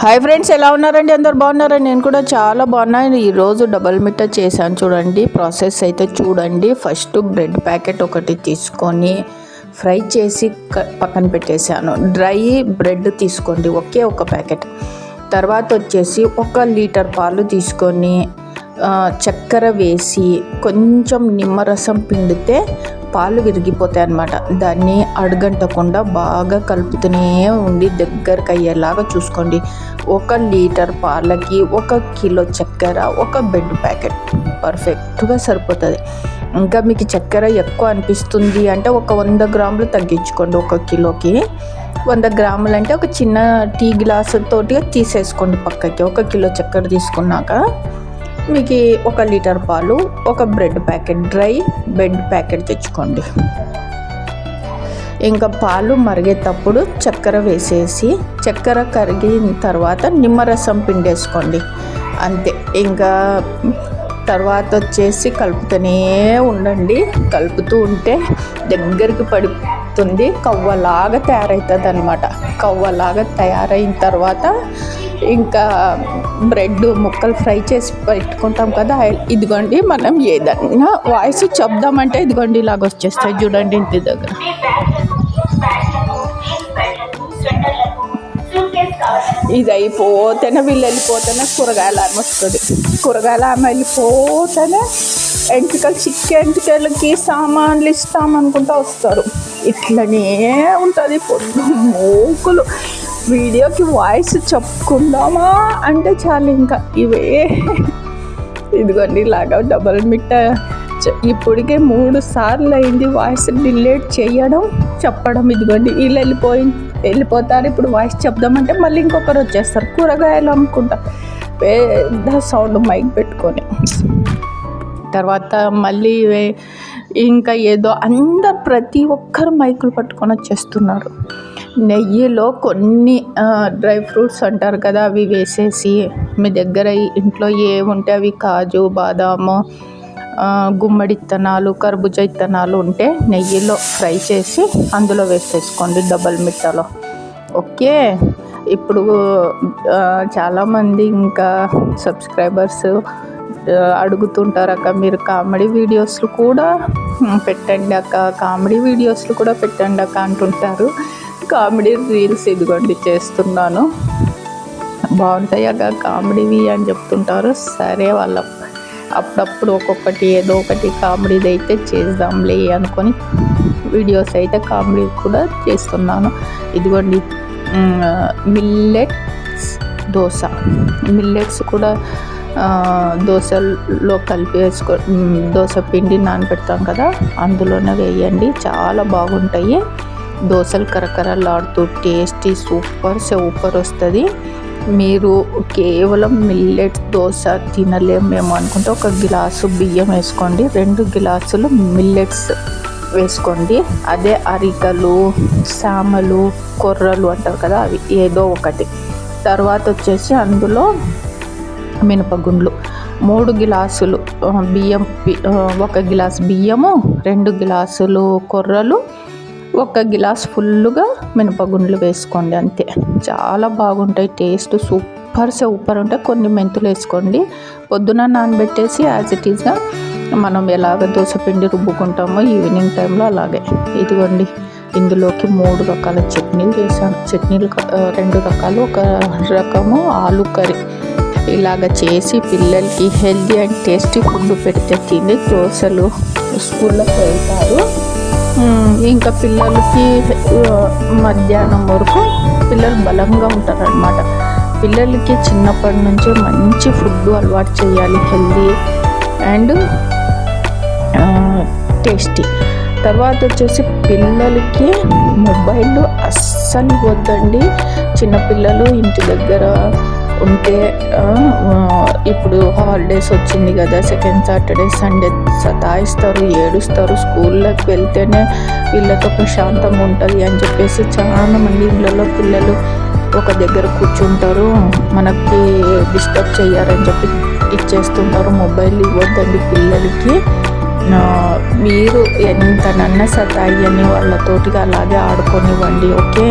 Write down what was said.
Hi friends ఎలా ఉన్నారండి? అందరు బాగున్నారండి నేను కూడా చాలా బాగున్నాను ఈరోజు డబల్ మిఠా చేశాను చూడండి. ప్రాసెస్ అయితే చూడండి. ఫస్ట్ బ్రెడ్ ప్యాకెట్ ఒకటి తీసుకొని ఫ్రై చేసి పక్కన పెట్టేశాను. డ్రై బ్రెడ్ తీసుకోండి ఒకే ఒక ప్యాకెట్. తర్వాత వచ్చేసి ఒక లీటర్ పాలు తీసుకొని చక్కెర వేసి కొంచెం నిమ్మరసం పిండితే పాలు విరిగిపోతాయి అన్నమాట. దాన్ని అడగంటకుండా బాగా కలుపుతూనే ఉండి దగ్గరకు అయ్యేలాగా చూసుకోండి. ఒక లీటర్ పాలకి ఒక కిలో చక్కెర ఒక బెడ్ ప్యాకెట్. పర్ఫెక్ట్గా సరిపోతుంది. ఇంకా మీకు చక్కెర ఎక్కువ అనిపిస్తుంది అంటే ఒక వంద గ్రాములు తగ్గించుకోండి ఒక కిలోకి. వంద గ్రాములు అంటే ఒక చిన్న టీ గ్లాసు తోటిగా తీసేసుకోండి పక్కకి. ఒక కిలో చక్కెర తీసుకున్నాక. మీకు ఒక లీటర్ పాలు ఒక bread packet dry bread packet తెచ్చుకోండి. ఇంకా పాలు మరిగేటప్పుడు చక్కెర వేసేసి చక్కెర కరిగిన తర్వాత నిమ్మరసం పిండేసుకోండి. అంతే. ఇంకా తర్వాత వచ్చేసి కలుపుతూనే ఉండండి. కలుపుతూ ఉంటే దగ్గరికి పడుతుంది. కవ్వలాగా తయారవుతుంది అనమాట కవ్వలాగా తయారైన తర్వాత ఇంకా బ్రెడ్ ముక్కలు ఫ్రై చేసి పెట్టుకుంటాం కదా ఇదిగోండి మనం ఏదన్నా వాయిస్ చెప్దామంటే ఇదిగోండి ఇలాగ వచ్చేస్తాయి చూడండి ఇంటి దగ్గర. ఇది అయిపోతేనే వీళ్ళు వెళ్ళిపోతేనే కూరగాయల ఆమె వస్తుంది. కూరగాయల ఆమె వెళ్ళిపోతేనే ఎంటికలు చిక్క ఎంటికలకి సామాన్లు ఇస్తామనుకుంటా వస్తారు. ఇట్లనే ఉంటుంది పొద్దు మూకులు. వీడియోకి వాయిస్ చెప్పుకుందామా అంటే చాలు ఇంకా ఇవే. ఇదిగోండి ఇలాగా డబల్ మిట్ట ఇప్పటికే మూడు సార్లు అయింది వాయిస్ డిలేట్ చేయడం చెప్పడం. ఇదిగోండి వీళ్ళు వెళ్ళిపోయి వెళ్ళిపోతారు. ఇప్పుడు వాయిస్ చెప్దామంటే మళ్ళీ ఇంకొకరు వచ్చేస్తారు. కూరగాయలు అమ్ముకుంటా. పెద్ద సౌండ్ మైక్ పెట్టుకొని. తర్వాత మళ్ళీ ఇంకా ఏదో అందరు ప్రతి ఒక్కరు మైకులు పట్టుకొని వచ్చేస్తున్నారు. నెయ్యిలో కొన్ని డ్రై ఫ్రూట్స్ అంటారు కదా అవి వేసేసి మీ దగ్గర ఇంట్లో ఏవి ఉంటే అవి కాజు బాదాము గుమ్మడి ఇత్తనాలు కర్బూజా ఇత్తనాలు ఉంటే నెయ్యిలో ఫ్రై చేసి అందులో వేసేసుకోండి డబల్ మిట్టలో. ఓకే? ఇప్పుడు చాలామంది ఇంకా సబ్స్క్రైబర్స్ అడుగుతుంటారు అక్క మీరు కామెడీ వీడియోస్లు కూడా పెట్టండి అక్క కామెడీ వీడియోస్లు కూడా పెట్టండి అక్క అంటుంటారు. కామెడీ రీల్స్ ఇదిగోండి చేస్తున్నాను. బాగుంటాయి అక్క కామెడీవి అని చెప్తుంటారు. సరే వాళ్ళ అప్పుడప్పుడు ఒక్కొక్కటి ఏదో ఒకటి కామెడీది అయితే చేద్దాంలే అనుకొని వీడియోస్ అయితే కామెడీ కూడా చేస్తున్నాను. ఇదిగోండి మిల్లెట్స్ దోశ. మిల్లెట్స్ కూడా దోశలో కలిపి వేసుకో దోశ పిండి నానబెడతాం కదా అందులోనే వేయండి. చాలా బాగుంటాయి. దోశలు కరకరలాడుతూ టేస్టీ సూపర్ సూపర్ వస్తుంది. మీరు కేవలం మిల్లెట్ దోశ తినలేమేమో అనుకుంటే ఒక గిలాసు బియ్యం వేసుకోండి. రెండు గిలాసులు మిల్లెట్స్ వేసుకోండి. అదే అరికలు సామలు కొర్రలు అంటారు కదా అవి ఏదో ఒకటి. తర్వాత వచ్చేసి అందులో మినపగుండ్లు. మూడు గిలాసులు బియ్యం ఒక గిలాస్ బియ్యము రెండు గిలాసులు కొర్రలు ఒక గిలాస్ ఫుల్గా మినపగుండ్లు వేసుకోండి అంతే. చాలా బాగుంటాయి టేస్ట్ సూపర్ సూపర్ ఉంటాయి. కొన్ని మెంతులు వేసుకోండి. పొద్దున నానబెట్టేసి యాజ్ ఇట్ ఈస్గా మనం ఎలాగ దోశ పిండి రుబ్బుకుంటామో ఈవినింగ్ టైంలో అలాగే. ఇదిగోండి ఇందులోకి మూడు రకాల చట్నీలు చేశాను. చట్నీలు రెండు రకాలు. ఒక రకము ఆలు కర్రీ. ఇలాగ చేసి పిల్లలకి హెల్దీ అండ్ టేస్టీ ఫుడ్ పెడితే తిని దోశలు స్కూల్లోకి వెళ్తారు ఇంకా పిల్లలకి మధ్యాహ్నం వరకు పిల్లలు బలంగా ఉంటారనమాట పిల్లలకి చిన్నప్పటి నుంచే మంచి ఫుడ్ అలవాటు చేయాలి హెల్దీ అండ్ టేస్టీ. తర్వాత వచ్చేసి పిల్లలకి మొబైల్ అస్సలు వద్దండి. చిన్నపిల్లలు ఇంటి దగ్గర ఉంటే ఇప్పుడు హాలిడేస్ వచ్చింది కదా సెకండ్ సాటర్డే సండే సతాయిస్తారు ఏడుస్తారు స్కూల్లోకి వెళ్తేనే వీళ్ళతో ప్రశాంతంగా ఉంటుంది అని చెప్పేసి చాలా మంది ఇళ్ళలో పిల్లలు ఒక దగ్గర కూర్చుంటారు మనకి డిస్టర్బ్ చేయారని చెప్పి ఇచ్చేస్తుంటారు మొబైల్ ఇవ్వద్దండి పిల్లలకి. మీరు ఎంతనన్నా సతాయి అని వాళ్ళతోటిగా అలాగే ఆడుకొనివ్వండి ఓకే?